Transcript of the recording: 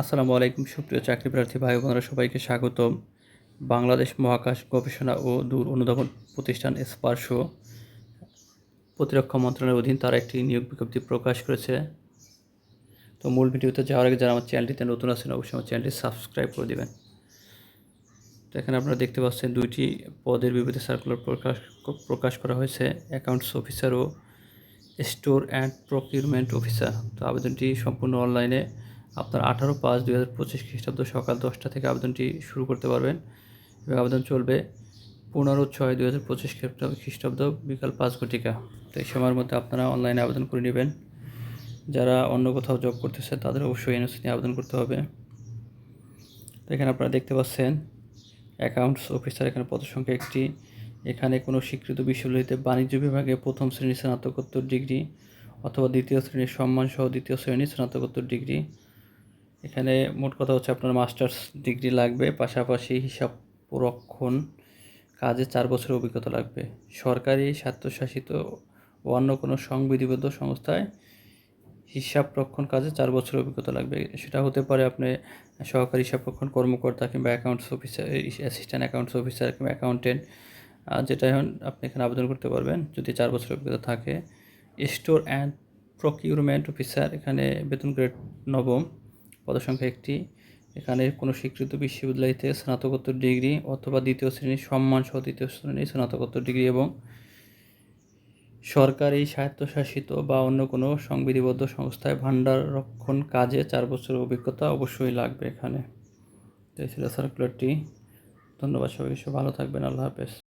আসসালামু আলাইকুম, সুপ্রিয় চাকরি প্রার্থী ভাই বোনেরা, সবাইকে স্বাগতম। বাংলাদেশ মহাকাশ গবেষণা ও দূর অনুধাবন প্রতিষ্ঠান স্পার্শো প্রতিরক্ষা মন্ত্রণালয়ের অধীন তারা একটি নিয়োগ বিজ্ঞপ্তি প্রকাশ করেছে। তো মূল ভিডিওতে যাওয়ার আগে যারা আমার চ্যানেলটিতে নতুন আছেন, অবশ্যই আমার চ্যানেলটি সাবস্ক্রাইব করে দেবেন। তো এখানে আপনারা দেখতে পাচ্ছেন দুইটি পদের বিপরীতে সার্কুলার প্রকাশ প্রকাশ করা হয়েছে অ্যাকাউন্টস অফিসার ও স্টোর অ্যান্ড প্রকিউরমেন্ট অফিসার তো আবেদনটি সম্পূর্ণ অনলাইনে আপনার আঠারো পাঁচ দুই হাজার পঁচিশ খ্রিস্টাব্দ সকাল দশটা থেকে আবেদনটি শুরু করতে পারবেন এবং আবেদন চলবে পনেরো ছয় দুই হাজার পঁচিশ খ্রিস্টাব্দ খ্রিস্টাব্দ বিকাল পাঁচ ঘটিকা। তো এই সময়ের মধ্যে আপনারা অনলাইনে আবেদন করে নেবেন। যারা অন্য কোথাও জব করতেছে, তাদের অবশ্যই এনওসি নিয়ে আবেদন করতে হবে। তো এখানে আপনারা দেখতে পাচ্ছেন অ্যাকাউন্টস অফিসার এখানে পদসংখ্যা একটি। এখানে কোনো স্বীকৃত বিশ্ববিদ্যালয়তে বাণিজ্য বিভাগে প্রথম শ্রেণির স্নাতকোত্তর ডিগ্রি অথবা দ্বিতীয় শ্রেণির সম্মানসহ দ্বিতীয় শ্রেণির স্নাতকোত্তর ডিগ্রি এখানে মোট কথা হচ্ছে আপনার মাস্টার্স ডিগ্রি লাগবে, পাশাপাশি হিসাব রক্ষণ কাজে চার বছরের অভিজ্ঞতা লাগবে। সরকারি, স্বায়ত্তশাসিত ও অন্য কোনো সংবিধিবদ্ধ সংস্থায় হিসাব রক্ষণ কাজে চার বছরের অভিজ্ঞতা লাগবে। সেটা হতে পারে আপনি সহকারী হিসাব রক্ষণ কর্মকর্তা কিংবা accounts officer assistant accounts officer কিংবা অ্যাকাউন্টেন্ট যেটাই হন আপনি এখানে আবেদন করতে পারবেন যদি চার বছরের অভিজ্ঞতা থাকে। স্টোর অ্যান্ড প্রকিউরমেন্ট অফিসার এখানে বেতন গ্রেড নবম। পদসংখ্যা একটি। এখানে কোনো স্বীকৃত বিশ্ববিদ্যালয় থেকে স্নাতকোত্তর ডিগ্রি অথবা দ্বিতীয় শ্রেণির সম্মান সহ দ্বিতীয় শ্রেণির স্নাতকোত্তর ডিগ্রি এবং সরকারি স্বায়ত্তশাসিত বা অন্য কোনো সংবিধিবদ্ধ সংস্থায় ভাণ্ডার রক্ষণ কাজে চার বছরের অভিজ্ঞতা অবশ্যই লাগবে এখানে। এই ছিল সার্কুলারটি ধন্যবাদ সবাই ভালো থাকবেন, আল্লাহ হাফেজ।